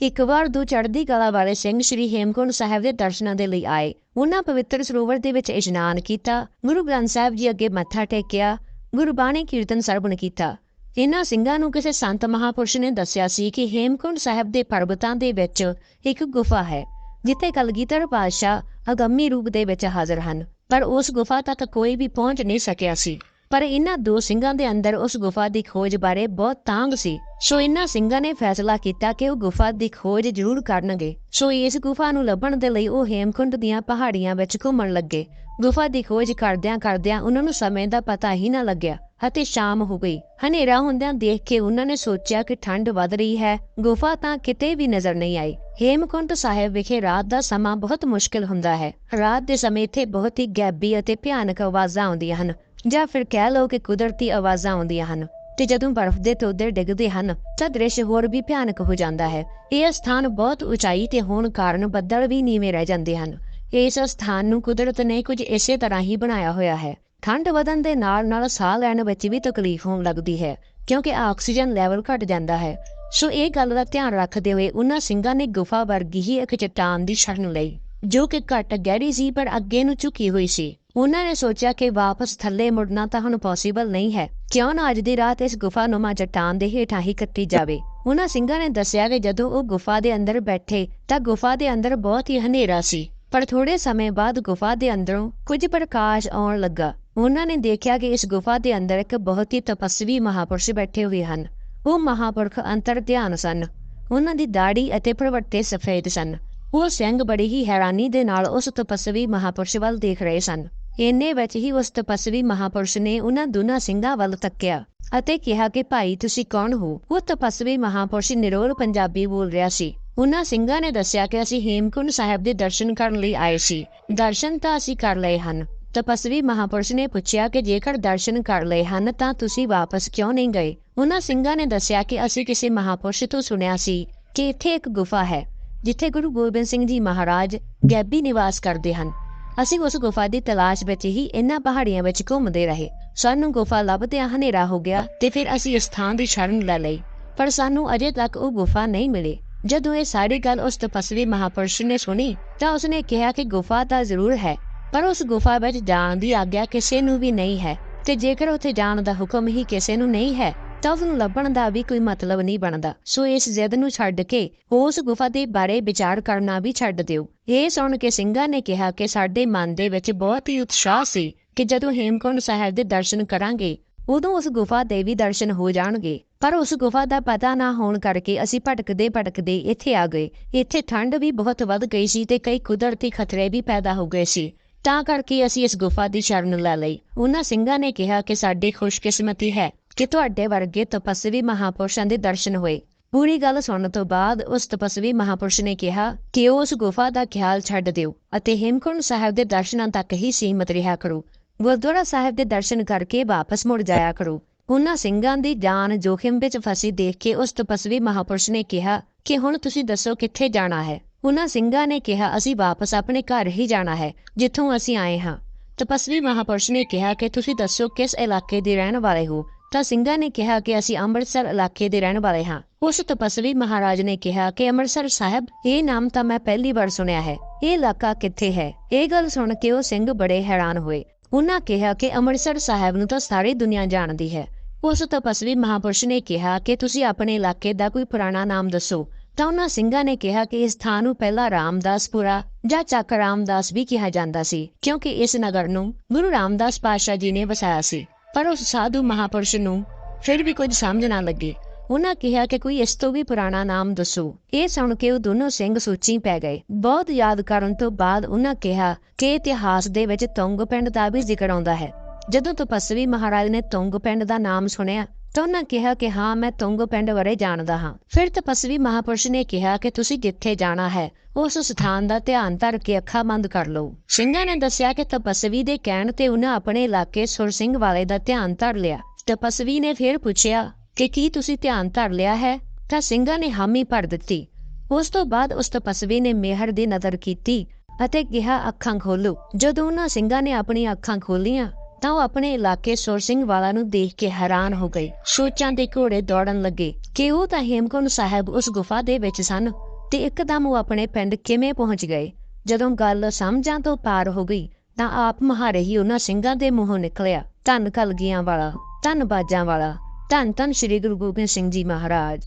ਇੱਕ ਵਾਰ ਦੋ ਚੜ੍ਹਦੀ ਕਲਾ ਵਾਲੇ ਸਿੰਘ ਸ੍ਰੀ ਹੇਮਕੁੰਟ ਸਾਹਿਬ ਦੇ ਦਰਸ਼ਨਾਂ ਦੇ ਲਈ ਆਏ। ਉਹਨਾਂ ਪਵਿੱਤਰ ਸਰੋਵਰ ਦੇ ਵਿੱਚ ਇਸ਼ਨਾਨ ਕੀਤਾ, ਗੁਰੂ ਗ੍ਰੰਥ ਸਾਹਿਬ ਜੀ ਅੱਗੇ ਮੱਥਾ ਟੇਕਿਆ ਗੁਰਬਾਣੀ ਕੀਰਤਨ ਸਰਵਣ ਕੀਤਾ। ਇਹਨਾਂ ਸਿੰਘਾਂ ਨੂੰ ਕਿਸੇ ਸੰਤ ਮਹਾਪੁਰਸ਼ ਨੇ ਦੱਸਿਆ ਸੀ ਕਿ ਹੇਮਕੁੰਟ ਸਾਹਿਬ ਦੇ ਪਰਬਤਾਂ ਦੇ ਵਿੱਚ ਇੱਕ ਗੁਫਾ ਹੈ, ਜਿੱਥੇ ਕਲਗੀਧਰ ਪਾਤਸ਼ਾਹ ਅਗੰਮੀ ਰੂਪ ਦੇ ਵਿੱਚ ਹਾਜ਼ਰ ਹਨ, ਪਰ ਉਸ ਗੁਫਾ ਤੱਕ ਕੋਈ ਵੀ ਪਹੁੰਚ ਨਹੀਂ ਸਕਿਆ ਸੀ। ਪਰ ਇਹਨਾਂ ਦੋ ਸਿੰਘਾਂ ਦੇ ਅੰਦਰ ਉਸ ਗੁਫਾ ਦੀ ਖੋਜ ਬਾਰੇ ਬਹੁਤ ਤਾਂਗ ਸੀ। ਸੋ ਇਹਨਾਂ ਸਿੰਘਾਂ ਨੇ ਫੈਸਲਾ ਕੀਤਾ ਕਿ ਉਹ ਗੁਫਾ ਦੀ ਖੋਜ ਜ਼ਰੂਰ ਕਰਨਗੇ। ਸੋ ਇਸ ਗੁਫਾ ਨੂੰ ਲੱਭਣ ਦੇ ਲਈ ਉਹ ਹੇਮਕੁੰਡ ਦੀਆਂ ਪਹਾੜੀਆਂ ਵਿੱਚ ਘੁੰਮਣ ਲੱਗੇ। ਗੁਫਾ ਦੀ ਖੋਜ ਕਰਦਿਆਂ ਕਰਦਿਆਂ ਉਹਨਾਂ ਨੂੰ ਸਮੇਂ ਦਾ ਪਤਾ ਹੀ ਨਾ ਲੱਗਿਆ ਅਤੇ ਸ਼ਾਮ ਹੋ ਗਈ। ਹਨੇਰਾ ਹੁੰਦਿਆਂ ਦੇਖ ਕੇ ਉਹਨਾਂ ਨੇ ਸੋਚਿਆ ਕਿ ਠੰਡ ਵੱਧ ਰਹੀ ਹੈ, ਗੁਫਾ ਤਾਂ ਕਿਤੇ ਵੀ ਨਜ਼ਰ ਨਹੀਂ ਆਈ। ਹੇਮਕੁੰਟ ਸਾਹਿਬ ਵਿਖੇ ਰਾਤ ਦਾ ਸਮਾਂ ਬਹੁਤ ਮੁਸ਼ਕਲ ਹੁੰਦਾ ਹੈ। ਰਾਤ ਦੇ ਸਮੇਂ ਇੱਥੇ ਬਹੁਤ ਹੀ ਗੈਬੀ ਅਤੇ ਭਿਆਨਕ ਆਵਾਜ਼ਾਂ ਆਉਂਦੀਆਂ ਹਨ। ਜਾਂ ਫਿਰ ਕਹਿ ਲਓ ਕਿ ਕੁਦਰਤੀ ਆਵਾਜ਼ਾਂ ਆਉਂਦੀਆਂ ਹਨ ਤੇ ਜਦੋਂ ਬਰਫ਼ ਦੇ ਤੋਦੇ ਡਿੱਗਦੇ ਹਨ ਤਾਂ ਦ੍ਰਿਸ਼ ਹੋਰ ਵੀ ਭਿਆਨਕ ਹੋ ਜਾਂਦਾ ਹੈ। ਇਹ ਸਥਾਨ ਬਹੁਤ ਉਚਾਈ ਤੇ ਹੋਣ ਕਾਰਨ ਬੱਦਲ ਵੀ ਨੀਵੇਂ ਰਹਿ ਜਾਂਦੇ ਹਨ। ਇਸ ਸਥਾਨ ਨੂੰ ਕੁਦਰਤ ਨੇ ਕੁਝ ਇਸੇ ਤਰ੍ਹਾਂ ਹੀ ਬਣਾਇਆ ਹੋਇਆ ਹੈ। ਠੰਡ ਵਧਣ ਦੇ ਨਾਲ ਨਾਲ ਸਾਹ ਲੈਣ ਵਿੱਚ ਵੀ ਤਕਲੀਫ ਹੋਣ ਲੱਗਦੀ ਹੈ, ਕਿਉਂਕਿ ਆਕਸੀਜਨ ਲੈਵਲ ਘਟ ਜਾਂਦਾ ਹੈ। ਸੋ ਇਹ ਗੱਲ ਦਾ ਧਿਆਨ ਰੱਖਦੇ ਹੋਏ ਉਹਨਾਂ ਸਿੰਘਾਂ ਨੇ ਗੁਫਾ ਵਰਗੀ ਹੀ ਇੱਕ ਚਟਾਨ ਦੀ ਸ਼ਰਨ ਲਈ ਜੋ ਕਿ ਘੱਟ ਗਹਿਰੀ ਸੀ ਪਰ ਅੱਗੇ ਨੂੰ ਝੁਕੀ ਹੋਈ ਸੀ। ਉਹਨਾਂ ਨੇ ਸੋਚਿਆ ਕਿ ਵਾਪਸ ਥੱਲੇ ਮੁੜਨਾ ਤਾਂ ਹੁਣ ਪੋਸੀਬਲ ਨਹੀਂ ਹੈ। ਕਿਉਂ ਨਾ ਅੱਜ ਦੀ ਰਾਤ ਇਸ ਗੁਫਾ ਨੁਮਾ ਚਟਾਨ ਦੇ ਹੇਠਾਂ ਹੀ ਕੱਟੀ ਜਾਵੇ। ਉਹਨਾਂ ਸਿੰਘਾਂ ਨੇ ਦੱਸਿਆ ਕਿ ਜਦੋਂ ਉਹ ਗੁਫਾ ਦੇ ਅੰਦਰ ਬੈਠੇ ਤਾਂ ਗੁਫਾ ਦੇ ਅੰਦਰ ਬਹੁਤ ਹੀ ਹਨੇਰਾ ਸੀ। ਪਰ ਥੋੜੇ ਸਮੇਂ ਬਾਅਦ ਗੁਫਾ ਦੇ ਅੰਦਰੋਂ ਕੁਝ ਪ੍ਰਕਾਸ਼ ਆਉਣ ਲੱਗਾ। ਉਹਨਾਂ ਨੇ ਦੇਖਿਆ ਕਿ ਇਸ ਗੁਫਾ ਦੇ ਅੰਦਰ ਇੱਕ ਬਹੁਤ ਹੀ ਤਪਸਵੀ ਮਹਾਪੁਰਸ਼ ਬੈਠੇ ਹੋਏ ਹਨ। ਉਹ ਮਹਾਪੁਰਖ ਅੰਤਰ ਧਿਆਨ ਸਨ। ਉਹਨਾਂ ਦੀ ਦਾੜੀ ਅਤੇ ਪ੍ਰਵਰਤੇ ਸਫੇਦ ਸਨ। ਉਹ ਸਿੰਘ ਬੜੀ ਹੀ ਹੈਰਾਨੀ ਦੇ ਨਾਲ ਉਸ ਤਪਸਵੀ ਮਹਾਪੁਰਸ਼ ਵੱਲ ਦੇਖ ਰਹੇ ਸਨ। ਇੰਨੇ ਵਿੱਚ ਹੀ ਉਸ ਤਪਸਵੀ ਮਹਾਪੁਰਸ਼ ਨੇ ਉਹਨਾਂ ਦੋਨਾਂ ਸਿੰਘਾਂ ਵੱਲ ਤੱਕਿਆ ਅਤੇ ਕਿਹਾ ਕਿ, ਭਾਈ, ਤੁਸੀਂ ਕੌਣ ਹੋ? ਉਹ ਤਪਸਵੀ ਮਹਾਪੁਰਸ਼ ਨਿਰੋਲ ਪੰਜਾਬੀ ਬੋਲ ਰਿਹਾ ਸੀ। ਉਹਨਾਂ ਸਿੰਘਾਂ ਨੇ ਦੱਸਿਆ ਕਿ ਅਸੀਂ ਹੇਮਕੁੰਡ ਸਾਹਿਬ ਦੇ ਦਰਸ਼ਨ ਕਰਨ ਲਈ ਆਏ ਸੀ। ਦਰਸ਼ਨ ਤਾਂ ਅਸੀਂ ਕਰ ਲਏ ਹਨ। ਤਪਸਵੀ ਮਹਾਪੁਰਸ਼ ਨੇ ਪੁੱਛਿਆ ਕਿ, ਜੇਕਰ ਦਰਸ਼ਨ ਕਰ ਲਏ ਹਨ ਤਾਂ ਤੁਸੀਂ ਵਾਪਸ ਕਿਉਂ ਨਹੀਂ ਗਏ? ਉਹਨਾਂ ਸਿੰਘਾਂ ਨੇ ਦੱਸਿਆ ਕਿ ਅਸੀਂ ਕਿਸੇ ਮਹਾਪੁਰਸ਼ ਤੋਂ ਸੁਣਿਆ ਸੀ ਕਿ ਇੱਥੇ ਇੱਕ ਗੁਫਾ ਹੈ। ਜਿੱਥੇ ਗੁਰੂ ਗੋਬਿੰਦ ਸਿੰਘ ਜੀ ਮਹਾਰਾਜ ਗੈਬੀ ਨਿਵਾਸ ਕਰਦੇ ਹਨ, ਅਸੀਂ ਉਸ ਗੁਫਾ ਦੀ ਤਲਾਸ਼ ਵਿੱਚ ਹੀ ਇਹਨਾਂ ਪਹਾੜੀਆਂ ਵਿੱਚ ਘੁੰਮਦੇ ਰਹੇ। ਸਾਨੂੰ ਗੁਫਾ ਲੱਭਦਿਆਂ ਹਨੇਰਾ ਹੋ ਗਿਆ ਤੇ ਫਿਰ ਅਸੀਂ ਇਸ ਥਾਂ ਦੀ ਸ਼ਰਨ ਲੈ ਲਈ, ਪਰ ਸਾਨੂੰ ਅਜੇ ਤੱਕ ਉਹ ਗੁਫਾ ਨਹੀਂ ਮਿਲੀ। ਜਦੋਂ ਇਹ ਸਾਰੀ ਗੱਲ ਉਸ ਤਪਸਵੀ ਮਹਾਪੁਰਸ਼ ਨੇ ਸੁਣੀ, ਤਾਂ ਉਸਨੇ ਕਿਹਾ ਕਿ ਗੁਫਾ ਤਾਂ ਜ਼ਰੂਰ ਹੈ, ਪਰ ਉਸ ਗੁਫਾ ਵਿੱਚ ਜਾਣ ਦੀ ਆਗਿਆ ਕਿਸੇ ਨੂੰ ਵੀ ਨਹੀਂ ਹੈ, ਤੇ ਜੇਕਰ ਉੱਥੇ ਜਾਣ ਦਾ ਹੁਕਮ ਹੀ ਕਿਸੇ ਨੂੰ ਨਹੀਂ ਹੈ ਤਾਂ ਉਸ ਨੂੰ ਲੱਭਣ ਦਾ ਵੀ ਕੋਈ ਮਤਲਬ ਨਹੀਂ ਬਣਦਾ। ਸੋ ਇਸ ਜ਼ਿੱਦ ਨੂੰ ਛੱਡ ਕੇ ਉਸ ਗੁਫਾ ਦੇ ਬਾਰੇ ਵਿਚਾਰ ਕਰਨਾ ਵੀ ਛੱਡ ਦਿਓ। ਇਹ ਸੁਣ ਕੇ ਸਿੰਘਾਂ ਨੇ ਕਿਹਾ ਕਿ ਸਾਡੇ ਮਨ ਦੇ ਵਿੱਚ ਬਹੁਤ ਹੀ ਉਤਸ਼ਾਹ ਸੀ ਕਿ ਜਦੋਂ ਹੇਮਕੁੰਟ ਸਾਹਿਬ ਦੇ ਦਰਸ਼ਨ ਕਰਾਂਗੇ, ਉਦੋਂ ਉਸ ਗੁਫਾ ਦੇ ਵੀ ਦਰਸ਼ਨ ਹੋ ਜਾਣਗੇ। ਪਰ ਉਸ ਗੁਫਾ ਦਾ ਪਤਾ ਨਾ ਹੋਣ ਕਰਕੇ ਅਸੀਂ ਭਟਕਦੇ ਭਟਕਦੇ ਇੱਥੇ ਆ ਗਏ। ਇੱਥੇ ਠੰਡ ਵੀ ਬਹੁਤ ਵੱਧ ਗਈ ਸੀ ਤੇ ਕਈ ਕੁਦਰਤੀ ਖਤਰੇ ਵੀ ਪੈਦਾ ਹੋ ਗਏ ਸੀ। ਤਾਂ ਕਰਕੇ ਅਸੀਂ ਇਸ ਗੁਫਾ ਦੀ ਸ਼ਰਨ ਲੈ ਲਈ। ਉਹਨਾਂ ਸਿੰਘਾਂ ਨੇ ਕਿਹਾ ਕਿ ਸਾਡੀ ਖੁਸ਼ਕਿਸਮਤੀ ਹੈ ਕਿ ਤੁਹਾਡੇ ਵਰਗੇ ਤਪਸਵੀ ਮਹਾਪੁਰਸ਼ਾਂ ਦੇ ਦਰਸ਼ਨ ਹੋਏ। ਪੂਰੀ ਗੱਲ ਸੁਣਨ ਤੋਂ ਬਾਅਦ ਉਸ ਤਪਸਵੀ ਮਹਾਪੁਰਸ਼ ਨੇ ਕਿਹਾ ਕਿ ਉਸ ਗੁਫਾ ਦਾ ਖਿਆਲ ਛੱਡ ਦਿਓ ਅਤੇ ਹੇਮਕੁੰਟ ਸਾਹਿਬ ਦੇ ਦਰਸ਼ਨਾਂ ਤੱਕ ਹੀ ਸੀਮਤ ਰਿਹਾ ਕਰੋ। ਗੁਰਦੁਆਰਾ ਸਾਹਿਬ ਦੇ ਦਰਸ਼ਨ ਕਰਕੇ ਵਾਪਸ ਮੁੜ ਜਾਇਆ ਕਰੋ। ਉਹਨਾਂ ਸਿੰਘਾਂ ਦੀ ਜਾਨ ਜੋਖਿਮ ਵਿੱਚ ਫਸੀ ਦੇਖ ਕੇ ਉਸ ਤਪਸਵੀ ਮਹਾਪੁਰਸ਼ ਨੇ ਕਿਹਾ ਕਿ ਹੁਣ ਤੁਸੀਂ ਦੱਸੋ ਕਿੱਥੇ ਜਾਣਾ ਹੈ। ਉਹਨਾਂ ਸਿੰਘਾਂ ਨੇ ਕਿਹਾ, ਅਸੀਂ ਵਾਪਸ ਆਪਣੇ ਘਰ ਹੀ ਜਾਣਾ ਹੈ, ਜਿੱਥੋਂ ਅਸੀਂ ਆਏ ਹਾਂ। ਤਪਸਵੀ ਮਹਾਪੁਰਸ਼ ਨੇ ਕਿਹਾ ਕਿ ਤੁਸੀਂ ਦੱਸੋ ਕਿਸ ਇਲਾਕੇ ਦੇ ਰਹਿਣ ਵਾਲੇ ਹੋ। ਤਾਂ ਸਿੰਘਾਂ ਨੇ ਕਿਹਾ ਕਿ ਅਸੀਂ ਅੰਮ੍ਰਿਤਸਰ ਇਲਾਕੇ ਦੇ ਰਹਿਣ ਵਾਲੇ ਹਾਂ। ਉਸ ਤਪਸਵੀ ਮਹਾਰਾਜ ਨੇ ਕਿਹਾ ਕਿ ਅੰਮ੍ਰਿਤਸਰ ਸਾਹਿਬ, ਇਹ ਨਾਮ ਤਾਂ ਮੈਂ ਪਹਿਲੀ ਵਾਰ ਸੁਣਿਆ ਹੈ। ਇਹ ਇਲਾਕਾ ਕਿੱਥੇ ਹੈ? ਇਹ ਗੱਲ ਸੁਣ ਕੇ ਉਹ ਸਿੰਘ ਬੜੇ ਹੈਰਾਨ ਹੋਏ। ਉਹਨਾਂ ਕਿਹਾ ਕਿ ਅੰਮ੍ਰਿਤਸਰ ਸਾਹਿਬ ਨੂੰ ਤਾਂ ਸਾਰੀ ਦੁਨੀਆ ਜਾਣਦੀ ਹੈ। ਉਸ ਤਪਸਵੀ ਮਹਾਪੁਰਸ਼ ਨੇ ਕਿਹਾ ਕਿ ਤੁਸੀਂ ਆਪਣੇ ਇਲਾਕੇ ਦਾ ਕੋਈ ਪੁਰਾਣਾ ਨਾਮ ਦੱਸੋ। ਤਾਂ ਉਹਨਾਂ ਸਿੰਘਾਂ ਨੇ ਕਿਹਾ ਕਿ ਇਸ ਥਾਂ ਨੂੰ ਪਹਿਲਾਂ ਰਾਮਦਾਸਪੁਰਾ ਜਾਂ ਚੱਕ ਰਾਮਦਾਸ ਵੀ ਕਿਹਾ ਜਾਂਦਾ ਸੀ, ਕਿਉਂਕਿ ਇਸ ਨਗਰ ਨੂੰ ਗੁਰੂ ਰਾਮਦਾਸ ਪਾਤਸ਼ਾਹ ਜੀ ਨੇ ਵਸਾਇਆ ਸੀ। ਪਰ ਉਸ ਸਾਧੂ ਮਹਾਪੁਰਸ਼ ਨੂੰ ਫਿਰ ਵੀ ਕੁਝ ਸਮਝ ਨਾ ਲੱਗੀ। ਉਹਨਾਂ ਕਿਹਾ ਕਿ ਕੋਈ ਇਸ ਤੋਂ ਵੀ ਪੁਰਾਣਾ ਨਾਮ ਦੱਸੋ। ਇਹ ਸੁਣ ਕੇ ਉਹ ਦੋਨੋਂ ਸਿੰਘ ਸੋਚੀ ਪੈ ਗਏ। ਬਹੁਤ ਯਾਦ ਕਰਨ ਤੋਂ ਬਾਅਦ ਉਹਨਾਂ ਕਿਹਾ ਕਿ ਇਤਿਹਾਸ ਦੇ ਵਿੱਚ ਤੁੰਗ ਪਿੰਡ ਦਾ ਵੀ ਜ਼ਿਕਰ ਆਉਂਦਾ ਹੈ। ਜਦੋਂ ਤਪਸਵੀ ਮਹਾਰਾਜ ਨੇ ਤੁੰਗ ਪਿੰਡ ਦਾ ਨਾਮ ਸੁਣਿਆ ਤਾਂ ਉਹਨਾਂ ਕਿਹਾ ਕਿ ਹਾਂ, ਮੈਂ ਤੁੰਗ ਪਿੰਡ ਬਾਰੇ ਜਾਣਦਾ ਹਾਂ। ਫਿਰ ਤਪਸਵੀ ਮਹਾਪੁਰਸ਼ ਨੇ ਕਿਹਾ ਕਿ ਤੁਸੀਂ ਜਿੱਥੇ ਜਾਣਾ ਹੈ, ਉਸ ਸਥਾਨ ਦਾ ਧਿਆਨ ਧਰ ਕੇ ਅੱਖਾਂ ਬੰਦ ਕਰ ਲਓ। ਸਿੰਘਾਂ ਨੇ ਦੱਸਿਆ ਕਿ ਤਪਸਵੀ ਦੇ ਕਹਿਣ ਤੇ ਉਹਨਾਂ ਆਪਣੇ ਇਲਾਕੇ ਸੁਰ ਸਿੰਘ ਵਾਲੇ ਦਾ ਧਿਆਨ ਧਰ ਲਿਆ। ਤਪਸਵੀ ਨੇ ਫਿਰ ਪੁੱਛਿਆ ਕਿ ਕੀ ਤੁਸੀਂ ਧਿਆਨ ਧਰ ਲਿਆ ਹੈ? ਤਾਂ ਸਿੰਘਾਂ ਨੇ ਹਾਮੀ ਭਰ ਦਿੱਤੀ। ਉਸ ਤੋਂ ਬਾਅਦ ਉਸ ਤਪਸਵੀ ਨੇ ਮਿਹਰ ਦੀ ਨਜ਼ਰ ਕੀਤੀ ਅਤੇ ਕਿਹਾ, ਅੱਖਾਂ ਖੋਲੋ ਜਦੋਂ ਉਹਨਾਂ ਸਿੰਘਾਂ ਨੇ ਆਪਣੀਆਂ ਅੱਖਾਂ ਖੋਲੀਆਂ ਤਾਂ ਉਹ ਆਪਣੇ ਇਲਾਕੇ ਸੁਰ ਵਾਲਾ ਨੂੰ ਦੇਖ ਕੇ ਹੈਰਾਨ ਹੋ ਗਏ ਸੋਚਾਂ ਦੇ ਘੋੜੇ ਦੌੜਨ ਲੱਗੇ ਕਿ ਉਹ ਤਾਂ ਹੇਮਕੁੰਟ ਸਾਹਿਬ ਉਸ ਗੁਫਾ ਦੇ ਵਿੱਚ ਸਨ ਤੇ ਇੱਕਦਮ ਉਹ ਆਪਣੇ ਪਿੰਡ ਕਿਵੇਂ ਪਹੁੰਚ ਗਏ। ਜਦੋਂ ਗੱਲ ਸਮਝਾਂ ਤੋਂ ਪਾਰ ਹੋ ਗਈ ਤਾਂ ਆਪ ਮਹਾਰੇ ਹੀ ਉਹਨਾਂ ਸਿੰਘਾਂ ਦੇ ਮੂੰਹੋਂ ਨਿਕਲਿਆ, ਧੰਨ ਕਲਗੀਆਂ ਵਾਲਾ, ਧੰਨ ਬਾਜਾਂ ਵਾਲਾ, ਧੰਨ ਧੰਨ ਸ੍ਰੀ ਗੁਰੂ ਗੋਬਿੰਦ ਸਿੰਘ ਜੀ ਮਹਾਰਾਜ।